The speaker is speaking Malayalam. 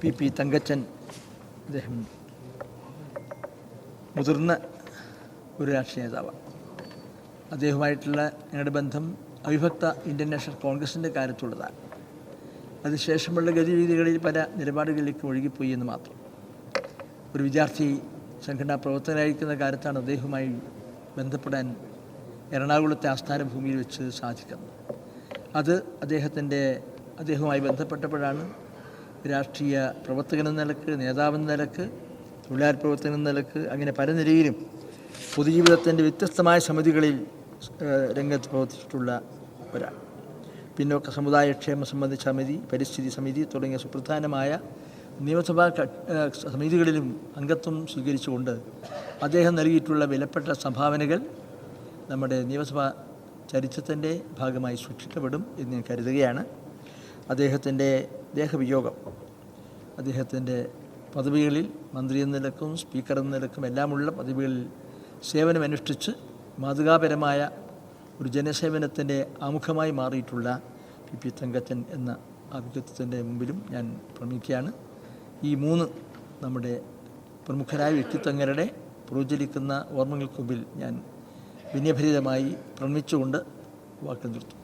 പി പി തങ്കച്ചൻ അദ്ദേഹം മുതിർന്ന ഒരു രാഷ്ട്രീയ നേതാവാണ്. അദ്ദേഹവുമായിട്ടുള്ള ഞങ്ങളുടെ ബന്ധം അവിഭക്ത ഇന്ത്യൻ നാഷണൽ കോൺഗ്രസിന്റെ കാര്യത്തുള്ളതാണ് അതിനുശേഷമുള്ള ഗതിവിധികളിൽ പല നിലപാടുകളിലേക്ക് ഒഴുകിപ്പോയി എന്ന് മാത്രം. ഒരു വിദ്യാർത്ഥി സംഘടനാ പ്രവർത്തകനായിരിക്കുന്ന കാര്യത്താണ് അദ്ദേഹവുമായി ബന്ധപ്പെടാൻ എറണാകുളത്തെ ആസ്ഥാന ഭൂമിയിൽ വെച്ച് സാധിക്കുന്നത്. അത് അദ്ദേഹത്തിന്റെ അദ്ദേഹവുമായി ബന്ധപ്പെട്ടപ്പോഴാണ് രാഷ്ട്രീയ പ്രവർത്തകനെന്ന നിലയ്ക്ക് നേതാവെന്ന നിലയ്ക്ക് തൊഴിലാളി പ്രവർത്തകനെന്ന നിലയ്ക്ക് അങ്ങനെ പല നിലയിലും പൊതുജീവിതത്തിന്റെ വ്യത്യസ്തമായ സമിതികളിൽ രംഗത്ത് പ്രവർത്തിച്ചിട്ടുള്ള ഒരാൾ. പിന്നോക്ക സമുദായ ക്ഷേമ സംബന്ധിച്ച സമിതി പരിസ്ഥിതി സമിതി തുടങ്ങിയ സുപ്രധാനമായ നിയമസഭാ സമിതികളിലും അംഗത്വം സ്വീകരിച്ചുകൊണ്ട് അദ്ദേഹം നൽകിയിട്ടുള്ള വിലപ്പെട്ട സംഭാവനകൾ നമ്മുടെ നിയമസഭാ ചരിത്രത്തിന്റെ ഭാഗമായി സൂക്ഷിക്കപ്പെടും എന്ന് ഞാൻ കരുതുകയാണ്. അദ്ദേഹത്തിന്റെ ദേഹവിയോഗം അദ്ദേഹത്തിന്റെ പദവികളിൽ മന്ത്രി എന്ന നിലക്കും സ്പീക്കർ എന്ന നിലക്കും എല്ലാമുള്ള പദവികളിൽ സേവനമനുഷ്ഠിച്ച് മാതൃകാപരമായ ഒരു ജനസേവനത്തിന്റെ ആമുഖമായി മാറിയിട്ടുള്ള പി പി തങ്കച്ചൻ എന്ന ആ വ്യക്തിത്വത്തിന്റെ മുമ്പിലും ഞാൻ പ്രമിക്കുകയാണ് ഈ മൂന്ന് നമ്മുടെ പ്രമുഖരായ വ്യക്തിത്വങ്ങളുടെ പ്രോജ്വലിക്കുന്ന ഓർമ്മകൾക്ക് മുമ്പിൽ ഞാൻ വിനയഭരിതമായി പ്രണമിച്ചുകൊണ്ട് വാക്ക് നിർത്തും